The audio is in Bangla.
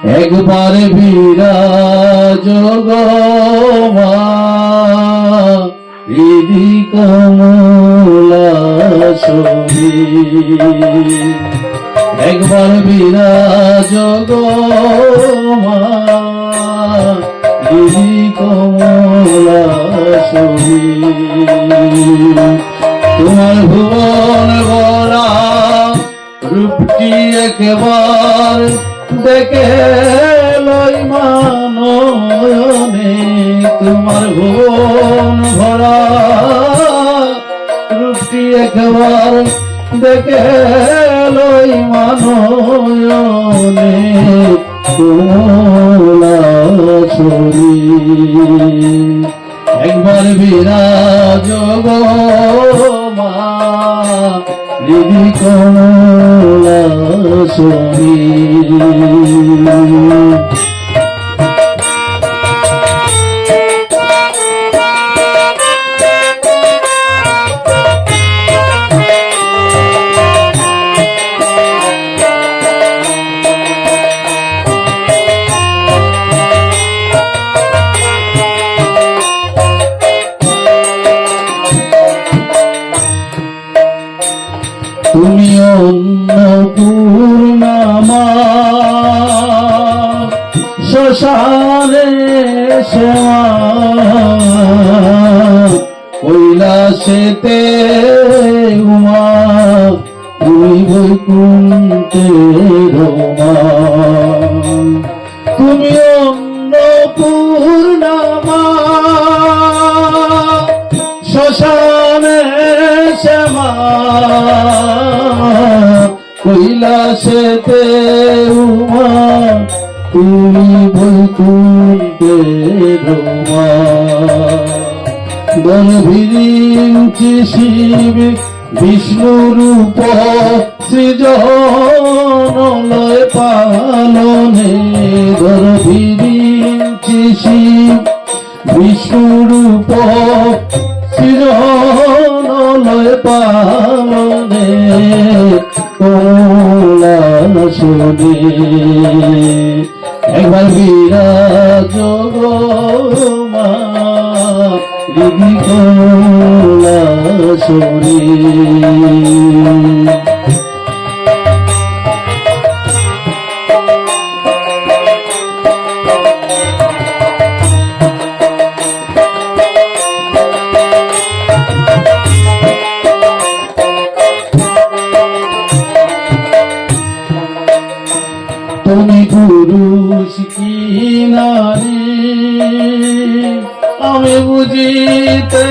একবার বিরাজ মা হৃদি কমলা ছবি একবার বিরাজ মা হৃদি কমলা ছবি তোমার ভুবন ভরা রূপটি একবার দেখে লই মানয়নে তোমার ভুবন ভরা। রূপটি একবার দেখে লই মানয়নে তোলা ছড়ি একবার বিরাজ মা দিদি কমলা ছড়ি তুমি অন্নপূর্ণামা শ্মশানে শ্যামা কৈলাসেতে উমা তুমি বৈকুণ্ঠে রমা। তুমি অন্নপূর্ণামা শ্মশানে শ্যামা কৈলাসেতে উমা, তুমি বৈকুণ্ঠে রমা। গণভিরিঞ্চি শিব বিষ্ণু রূপ সৃজনলয় পালনে গণভিরিঞ্চি শিব বিষ্ণু রূপ সৃজনলয় পালনে শুনে। একবার বিরাজ মা দিদি কোলা শুনে পুরুষ কি নারী আমি বুঝিতে